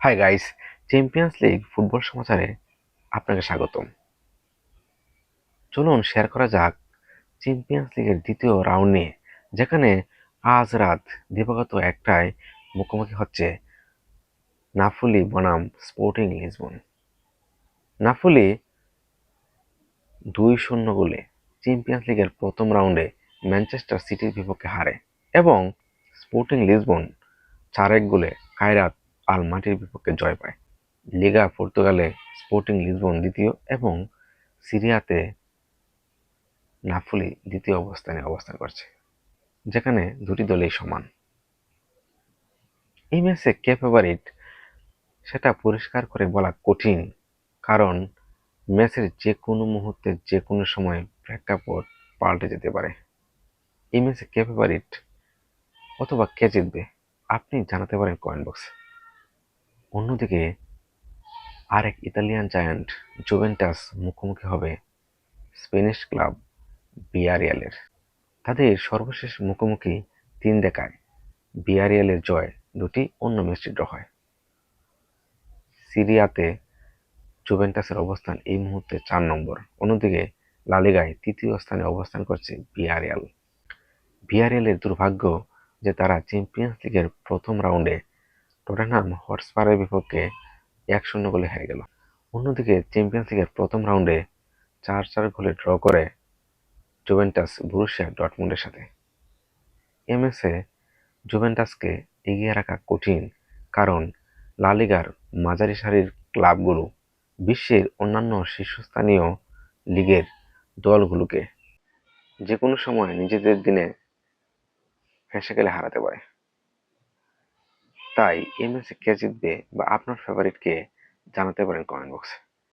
Hi guys Champions League football সমাচারে আপনাকে স্বাগতম। চলুন শেয়ার করা যাক চ্যাম্পিয়ন্স লিগের দ্বিতীয় রাউন্ড নিয়ে, যেখানে আজ রাত দিবাগত একটায় মুখোমুখি হচ্ছে নাফুলি বনাম স্পোর্টিং লিসবন নাফুলি দুই শূন্য গোলে চ্যাম্পিয়ন্স লিগের প্রথম রাউন্ডে ম্যানচেস্টার সিটির বিপক্ষে হারে এবং স্পোর্টিং লিসবন চার এক গোলে কায়রাত আলমাটির বিপক্ষে জয় পায়। লিগা পর্তুগালে স্পোর্টিং লিসবন দ্বিতীয় এবং সিরিয়াতে নাফুলি দ্বিতীয় অবস্থানে অবস্থান করছে, যেখানে দুটি দলই সমান। এই ম্যাচে কে ফেভারিট সেটা পরিষ্কার করে বলা কঠিন, কারণ ম্যাচের যে কোনো মুহূর্তে যে কোনো সময় প্রেক্ষাপট পাল্টে যেতে পারে। এই ম্যাচে কে ফেভারিট অথবা কে জিতবে, আপনি জানাতে পারেন কমেন্ট বক্সে। অন্যদিকে আরেক ইতালিয়ান জায়ান্ট জুভেন্টাস মুখোমুখি হবে স্পেনিশ ক্লাব বিয়ারিয়ালের তাদের সর্বশেষ মুখোমুখি তিন দেখায় বিয়ারিয়ালের জয় দুটি, অন্য ম্যাচটি ড্র হয়। সিরিয়াতে জুভেন্টাসের অবস্থান এই মুহূর্তে চার নম্বর, অন্যদিকে লালিগায় তৃতীয় স্থানে অবস্থান করছে বিয়ারিয়াল বিয়ারিয়ালের দুর্ভাগ্য যে তারা চ্যাম্পিয়ন্স লিগের প্রথম রাউন্ডে টটেনহাম হটস্পারের বিপক্ষে এক শূন্য গোলে হেরে গেল। অন্যদিকে চ্যাম্পিয়ন্স লিগের প্রথম রাউন্ডে চার চার গোলে ড্র করে জুভেন্টাস বুরুশিয়া ডটমুন্ডের সাথে। এমএসএ জুভেন্টাসকে এগিয়ে রাখা কঠিন কারণ লালিগার মাঝারি সারির ক্লাবগুলো বিশ্বের অন্যান্য শীর্ষস্থানীয় লিগের দলগুলোকে যে কোনো সময় নিজেদের দিনে হেসে গেলে হারাতে পারে। তাই ম্যাচে কে জিতবে বা আপনার ফেভারিট কে জানাতে পারেন কমেন্ট বক্সে